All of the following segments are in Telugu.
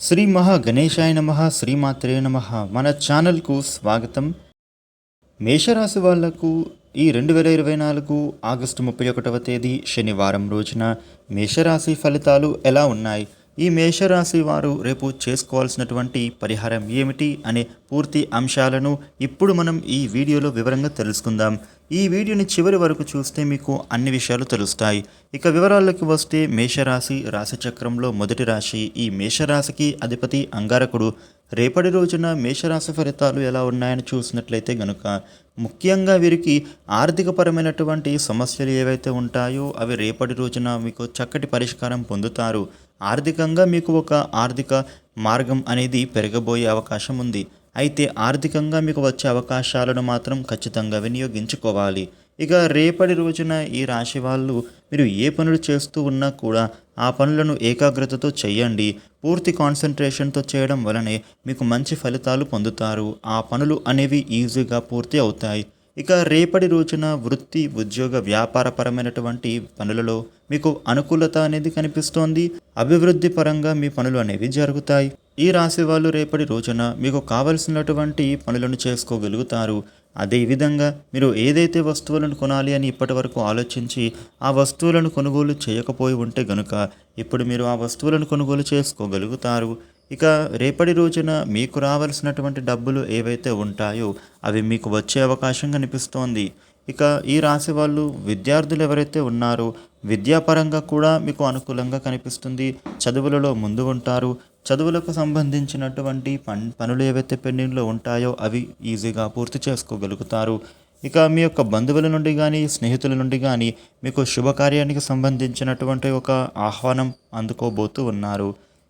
శ్రీ మహా గణేశాయ నమ శ్రీమాత్రే నమ. మన ఛానల్కు స్వాగతం. మేషరాశి వాళ్ళకు ఈ రెండు వేల ఇరవై నాలుగు ఆగస్టు ముప్పై ఒకటవ తేదీ శనివారం రోజున మేషరాశి ఫలితాలు ఎలా ఉన్నాయి? ఈ మేషరాశి వారు రేపు చేసుకోవాల్సినటువంటి పరిహారం ఏమిటి అనే పూర్తి అంశాలను ఇప్పుడు మనం ఈ వీడియోలో వివరంగా తెలుసుకుందాం. ఈ వీడియోని చివరి వరకు చూస్తే మీకు అన్ని విషయాలు తెలుస్తాయి. ఇక వివరాల్లోకి వస్తే మేషరాశి రాశిచక్రంలో మొదటి రాశి ఈ మేషరాశికి అధిపతి అంగారకుడు. రేపటి రోజున మేషరాశి ఫలితాలు ఎలా ఉన్నాయని చూసినట్లయితే గనుక ముఖ్యంగా వీరికి ఆర్థికపరమైనటువంటి సమస్యలు ఏవైతే ఉంటాయో అవి రేపటి రోజున మీకు చక్కటి పరిష్కారం పొందుతారు. ఆర్థికంగా మీకు ఒక ఆర్థిక మార్గం అనేది పెరగబోయే అవకాశం ఉంది. అయితే ఆర్థికంగా మీకు వచ్చే అవకాశాలను మాత్రం ఖచ్చితంగా వినియోగించుకోవాలి. ఇక రేపటి రోజున ఈ రాశి వాళ్ళు మీరు ఏ పనులు చేస్తూ ఉన్నా కూడా ఆ పనులను ఏకాగ్రతతో చేయండి. పూర్తి కాన్సన్ట్రేషన్తో చేయడం వలనే మీకు మంచి ఫలితాలు పొందుతారు. ఆ పనులు అనేవి ఈజీగా పూర్తి అవుతాయి. ఇక రేపటి రోజున వృత్తి ఉద్యోగ వ్యాపారపరమైనటువంటి పనులలో మీకు అనుకూలత అనేది కనిపిస్తోంది. అభివృద్ధి పరంగా మీ పనులు అనేవి జరుగుతాయి. ఈ రాశి వాళ్ళు రేపటి రోజున మీకు కావలసినటువంటి పనులను చేసుకోగలుగుతారు. అదేవిధంగా మీరు ఏదైతే వస్తువులను కొనాలి అని ఇప్పటి వరకు ఆలోచించి ఆ వస్తువులను కొనుగోలు చేయకపోయి ఉంటే గనుక ఇప్పుడు మీరు ఆ వస్తువులను కొనుగోలు చేసుకోగలుగుతారు. ఇక రేపటి రోజున మీకు రావాల్సినటువంటి డబ్బులు ఏవైతే ఉంటాయో అవి మీకు వచ్చే అవకాశం కనిపిస్తోంది. ఇక ఈ రాశి వాళ్ళు విద్యార్థులు ఎవరైతే ఉన్నారో విద్యాపరంగా కూడా మీకు అనుకూలంగా కనిపిస్తుంది. చదువులలో ముందు ఉంటారు. చదువులకు సంబంధించినటువంటి పన్ పనులు ఏవైతే పెండింగ్లో ఉంటాయో అవి ఈజీగా పూర్తి చేసుకోగలుగుతారు. ఇక మీ యొక్క బంధువుల నుండి కానీ స్నేహితుల నుండి కానీ మీకు శుభకార్యానికి సంబంధించినటువంటి ఒక ఆహ్వానం అందుకోబోతూ ఉన్నారు.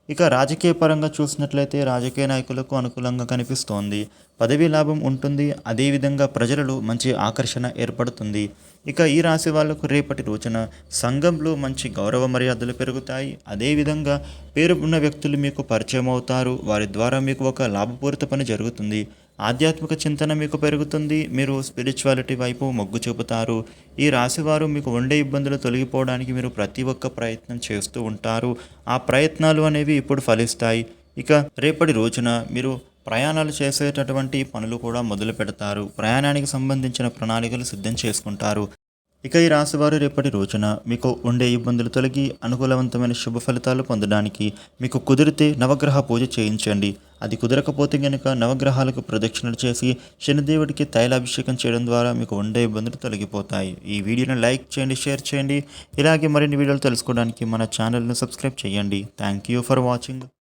ఇక రాజకీయ పరంగా చూసినట్లయితే రాజకీయ నాయకులకు అనుకూలంగా కనిపిస్తోంది. పదవీ లాభం ఉంటుంది. అదేవిధంగా ప్రజలలో మంచి ఆకర్షణ ఏర్పడుతుంది. ఇక ఈ రాశి వాళ్ళకు రేపటి రోజున సంఘంలో మంచి గౌరవ మర్యాదలు పెరుగుతాయి. అదేవిధంగా పేరు ఉన్న వ్యక్తులు మీకు పరిచయం అవుతారు. వారి ద్వారా మీకు ఒక లాభపూరిత పని జరుగుతుంది. ఆధ్యాత్మిక చింతన మీకు పెరుగుతుంది. మీరు స్పిరిచువాలిటీ వైపు మొగ్గు చూపుతారు. ఈ రాశివారు మీకు ఉండే ఇబ్బందులు తొలగిపోవడానికి మీరు ప్రతి ఒక్క ప్రయత్నం చేస్తూ ఉంటారు. ఆ ప్రయత్నాలు అనేవి ఇప్పుడు ఫలిస్తాయి. ఇక రేపటి రోజున మీరు ప్రయాణాలు చేసేటటువంటి పనులు కూడా మొదలు పెడతారు ప్రయాణానికి సంబంధించిన ప్రణాళికలు సిద్ధం చేసుకుంటారు. ఇక ఈ రాశివారు రేపటి రోజున మీకు ఉండే ఇబ్బందులు తొలగి అనుకూలవంతమైన శుభ ఫలితాలు పొందడానికి మీకు కుదిరితే నవగ్రహ పూజ చేయించండి. అది కుదరకపోతే కనుక నవగ్రహాలకు ప్రదక్షిణలు చేసి శనిదేవుడికి తైలాభిషేకం చేయడం ద్వారా మీకు ఉండే ఇబ్బందులు తొలగిపోతాయి. ఈ వీడియోని లైక్ చేయండి షేర్ చేయండి. ఇలాగే మరిన్ని వీడియోలు తెలుసుకోవడానికి మన ఛానల్ను సబ్స్క్రైబ్ చేయండి. Thank you for watching.